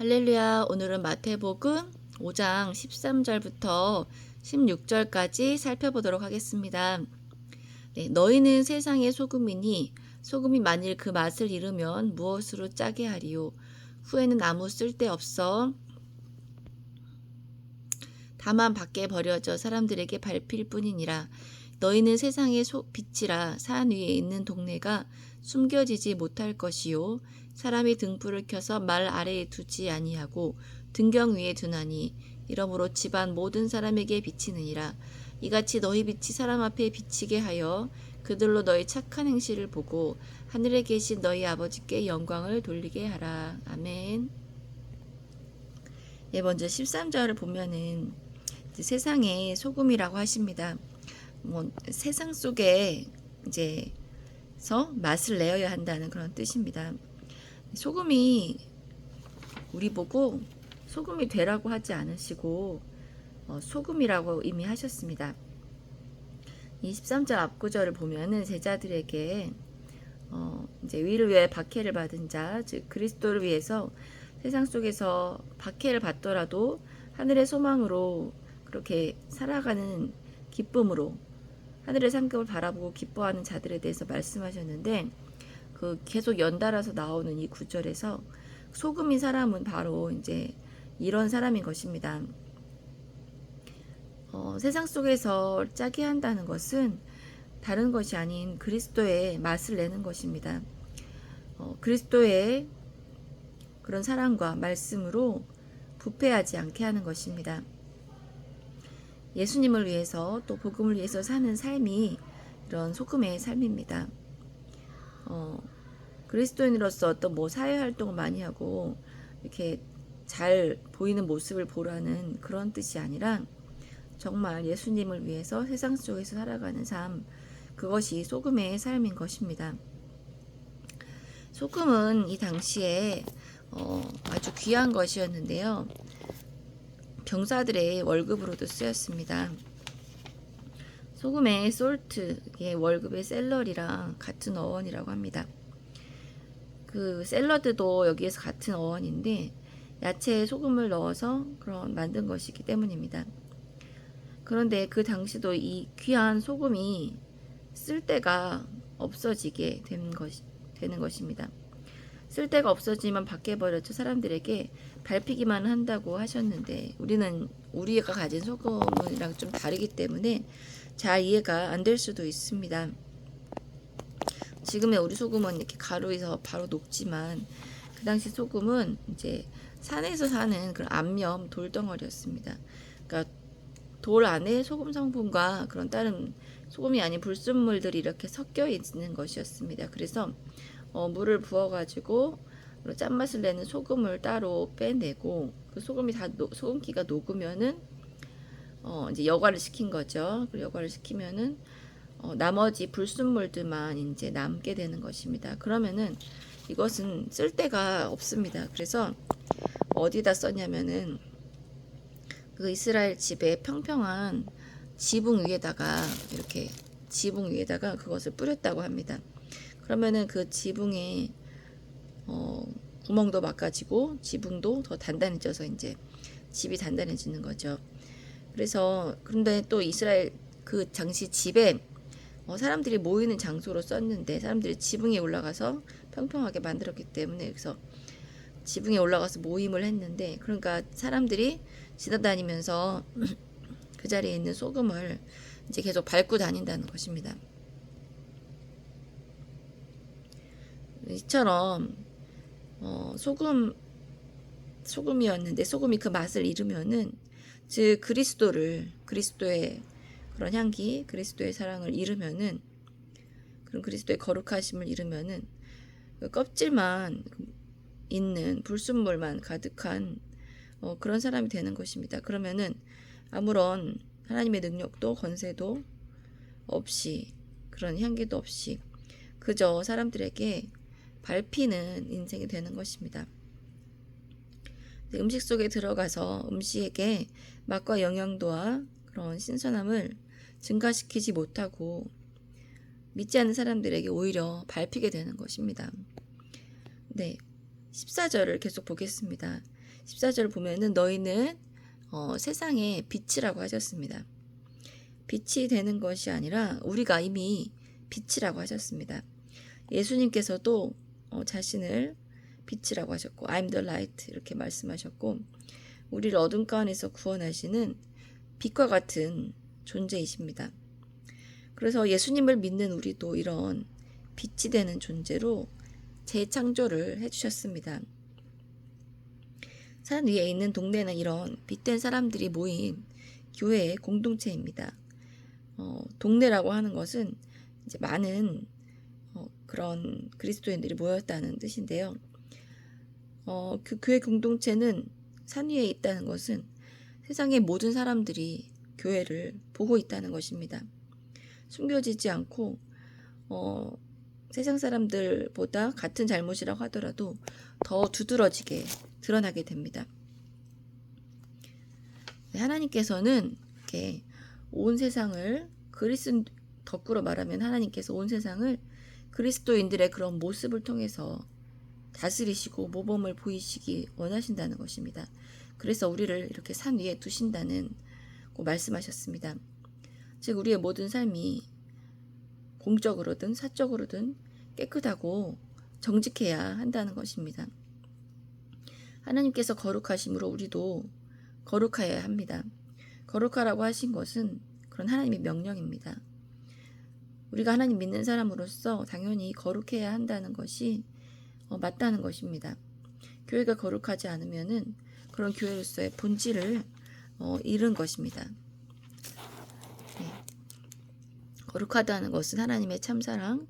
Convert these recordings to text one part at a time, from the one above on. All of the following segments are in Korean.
할렐루야. 오늘은 마태복음 5장 13절부터 16절까지 살펴보도록 하겠습니다. 네, 너희는 세상의 소금이니 소금이 만일 그 맛을 잃으면 무엇으로 짜게 하리요? 후에는 아무 쓸데 없어. 다만 밖에 버려져 사람들에게 밟힐 뿐이니라. 너희는 세상의 소, 빛이라 산 위에 있는 동네가 숨겨지지 못할 것이요 사람이 등불을 켜서 말 아래에 두지 아니하고 등경 위에 두나니 이러므로 집안 모든 사람에게 비치느니라 이같이 너희 빛이 사람 앞에 비치게 하여 그들로 너희 착한 행실을 보고 하늘에 계신 너희 아버지께 영광을 돌리게 하라 아멘. 예, 먼저 13절을 보면은 세상의 소금이라고 하십니다. 뭐 세상 속에 이제서 맛을 내어야 한다는 그런 뜻입니다. 소금이 우리 보고 소금이 되라고 하지 않으시고 어, 소금이라고 이미 하셨습니다. 23절 앞구절을 보면은 제자들에게 어, 이제 위를 위해 박해를 받은 자, 즉 그리스도를 위해서 세상 속에서 박해를 받더라도 하늘의 소망으로 그렇게 살아가는 기쁨으로 하늘의 상급을 바라보고 기뻐하는 자들에 대해서 말씀하셨는데 그 계속 연달아서 나오는 이 구절에서 소금인 사람은 바로 이제 이런 사람인 것입니다. 어, 세상 속에서 짜게 한다는 것은 다른 것이 아닌 그리스도의 맛을 내는 것입니다. 어, 그리스도의 그런 사랑과 말씀으로 부패하지 않게 하는 것입니다. 예수님을 위해서 또 복음을 위해서 사는 삶이 이런 소금의 삶입니다. 어, 그리스도인으로서 어떤 뭐 사회 활동을 많이 하고 이렇게 잘 보이는 모습을 보라는 그런 뜻이 아니라 정말 예수님을 위해서 세상 속에서 살아가는 삶 그것이 소금의 삶인 것입니다. 소금은 이 당시에 어, 아주 귀한 것이었는데요. 병사들의 월급으로도 쓰였습니다. 소금의 솔트의 월급의 샐러리랑 같은 어원이라고 합니다. 그 샐러드도 여기에서 같은 어원인데 야채에 소금을 넣어서 그런 만든 것이기 때문입니다. 그런데 그 당시도 이 귀한 소금이 쓸데가 없어지게 된 것, 되는 것입니다. 쓸데가 없어지면 밖에 버려져 사람들에게 밟히기만 한다고 하셨는데 우리는 우리가 가진 소금이랑 좀 다르기 때문에 잘 이해가 안 될 수도 있습니다. 지금의 우리 소금은 이렇게 가루에서 바로 녹지만 그 당시 소금은 이제 산에서 사는 그런 암염 돌덩어리였습니다. 그러니까 돌 안에 소금 성분과 그런 다른 소금이 아닌 불순물들이 이렇게 섞여 있는 것이었습니다. 그래서 어, 물을 부어가지고 짠맛을 내는 소금을 따로 빼내고 그 소금이 다 노, 소금기가 녹으면은 어, 이제 여과를 시킨 거죠. 그 여과를 시키면은 어, 나머지 불순물들만 이제 남게 되는 것입니다. 그러면은 이것은 쓸 데가 없습니다. 그래서 어디다 썼냐면은 그 이스라엘 집에 평평한 지붕 위에다가 이렇게 지붕 위에다가 그것을 뿌렸다고 합니다. 그러면은 그 지붕에 어, 구멍도 막아지고 지붕도 더 단단해져서 이제 집이 단단해지는 거죠. 그래서 그런데 또 이스라엘 그 당시 집에 어, 사람들이 모이는 장소로 썼는데 사람들이 지붕에 올라가서 평평하게 만들었기 때문에 그래서 지붕에 올라가서 모임을 했는데 그러니까 사람들이 지나다니면서 그 자리에 있는 소금을 이제 계속 밟고 다닌다는 것입니다. 이처럼 어, 소금 소금이었는데 소금이 그 맛을 잃으면은 즉 그리스도를 그리스도의 그런 향기, 그리스도의 사랑을 잃으면은 그런 그리스도의 거룩하심을 잃으면은 그 껍질만 있는 불순물만 가득한 어, 그런 사람이 되는 것입니다. 그러면은 아무런 하나님의 능력도 권세도 없이 그런 향기도 없이 그저 사람들에게 밟히는 인생이 되는 것입니다. 음식 속에 들어가서 음식에게 맛과 영양도와 그런 신선함을 증가시키지 못하고 믿지 않는 사람들에게 오히려 밟히게 되는 것입니다. 네. 14절을 계속 보겠습니다. 14절을 보면은 너희는 어, 세상의 빛이라고 하셨습니다. 빛이 되는 것이 아니라 우리가 이미 빛이라고 하셨습니다. 예수님께서도 어, 자신을 빛이라고 하셨고 I'm the light 이렇게 말씀하셨고 우리를 어둠 가운데서 구원하시는 빛과 같은 존재이십니다. 그래서 예수님을 믿는 우리도 이런 빛이 되는 존재로 재창조를 해주셨습니다. 산 위에 있는 동네는 이런 빛된 사람들이 모인 교회의 공동체입니다. 어, 동네라고 하는 것은 이제 많은 어, 그런 그리스도인들이 모였다는 뜻인데요. 어, 그 교회 공동체는 산 위에 있다는 것은 세상의 모든 사람들이 교회를 보고 있다는 것입니다. 숨겨지지 않고 어, 세상 사람들보다 같은 잘못이라고 하더라도 더 두드러지게 드러나게 됩니다. 네, 하나님께서는 이렇게 온 세상을 그리스 거꾸로 말하면 하나님께서 온 세상을 그리스도인들의 그런 모습을 통해서 다스리시고 모범을 보이시기 원하신다는 것입니다. 그래서 우리를 이렇게 산 위에 두신다는 고 말씀하셨습니다. 즉 우리의 모든 삶이 공적으로든 사적으로든 깨끗하고 정직해야 한다는 것입니다. 하나님께서 거룩하심으로 우리도 거룩하여야 합니다. 거룩하라고 하신 것은 그런 하나님의 명령입니다. 우리가 하나님 믿는 사람으로서 당연히 거룩해야 한다는 것이 어, 맞다는 것입니다. 교회가 거룩하지 않으면은 그런 교회로서의 본질을 어, 잃은 것입니다. 네. 거룩하다는 것은 하나님의 참사랑,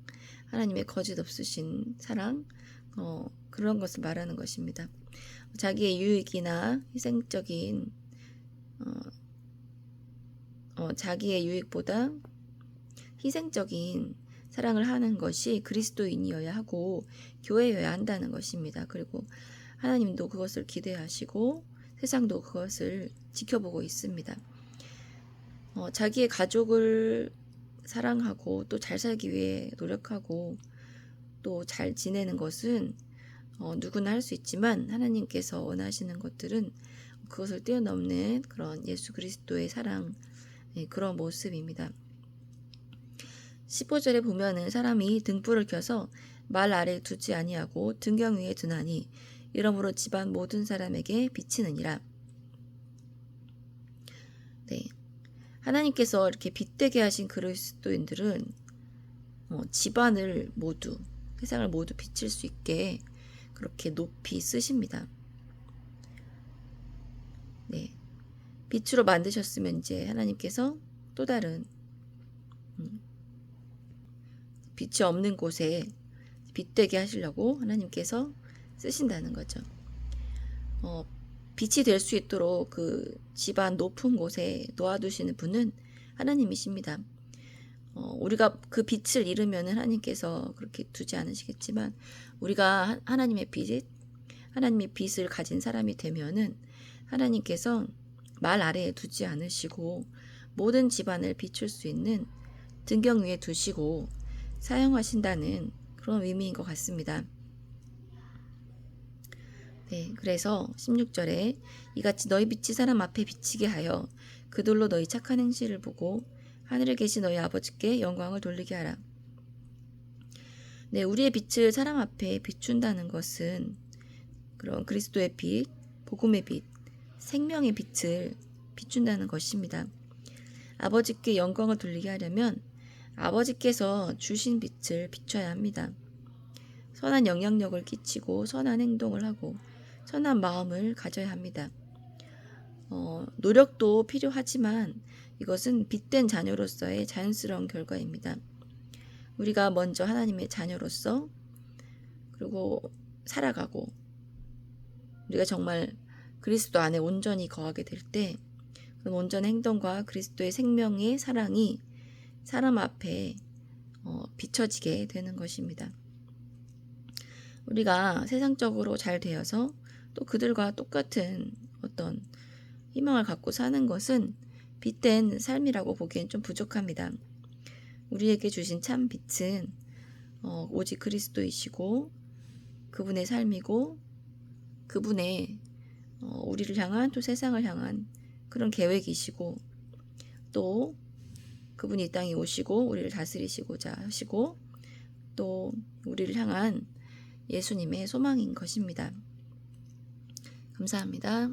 하나님의 거짓 없으신 사랑, 어, 그런 것을 말하는 것입니다. 자기의 유익이나 희생적인 어, 어, 자기의 유익보다 희생적인 사랑을 하는 것이 그리스도인이어야 하고 교회여야 한다는 것입니다. 그리고 하나님도 그것을 기대하시고 세상도 그것을 지켜보고 있습니다. 어, 자기의 가족을 사랑하고 또 잘 살기 위해 노력하고 또 잘 지내는 것은 어, 누구나 할 수 있지만 하나님께서 원하시는 것들은 그것을 뛰어넘는 그런 예수 그리스도의 사랑 네, 그런 모습입니다. 15절에 보면은 사람이 등불을 켜서 말 아래 두지 아니하고 등경 위에 두나니 이러므로 집안 모든 사람에게 비치느니라. 네. 하나님께서 이렇게 빛되게 하신 그리스도인들은 어, 집안을 모두 세상을 모두 비칠 수 있게 그렇게 높이 쓰십니다. 네. 빛으로 만드셨으면 이제 하나님께서 또 다른 음, 빛이 없는 곳에 빛되게 하시려고 하나님께서 쓰신다는 거죠. 어, 빛이 될 수 있도록 그 집안 높은 곳에 놓아두시는 분은 하나님이십니다. 어, 우리가 그 빛을 잃으면 하나님께서 그렇게 두지 않으시겠지만 우리가 하나님의 빛, 하나님의 빛을 가진 사람이 되면은 하나님께서 말 아래에 두지 않으시고 모든 집안을 비출 수 있는 등경 위에 두시고 사용하신다는 그런 의미인 것 같습니다. 네, 그래서 16절에 이같이 너희 빛이 사람 앞에 비치게 하여 그들로 너희 착한 행실을 보고 하늘에 계신 너희 아버지께 영광을 돌리게 하라. 네, 우리의 빛을 사람 앞에 비춘다는 것은 그런 그리스도의 빛, 복음의 빛, 생명의 빛을 비춘다는 것입니다. 아버지께 영광을 돌리게 하려면 아버지께서 주신 빛을 비춰야 합니다. 선한 영향력을 끼치고 선한 행동을 하고 선한 마음을 가져야 합니다. 어, 노력도 필요하지만 이것은 빛된 자녀로서의 자연스러운 결과입니다. 우리가 먼저 하나님의 자녀로서 그리고 살아가고 우리가 정말 그리스도 안에 온전히 거하게 될 때 온전 행동과 그리스도의 생명의 사랑이 사람 앞에 어, 비춰지게 되는 것입니다. 우리가 세상적으로 잘 되어서 또 그들과 똑같은 어떤 희망을 갖고 사는 것은 빛된 삶이라고 보기엔 좀 부족합니다. 우리에게 주신 참 빛은 어, 오직 그리스도이시고 그분의 삶이고 그분의 어, 우리를 향한 또 세상을 향한 그런 계획이시고 또 그분이 이 땅에 오시고 우리를 다스리시고자 하시고 또 우리를 향한 예수님의 소망인 것입니다. 감사합니다.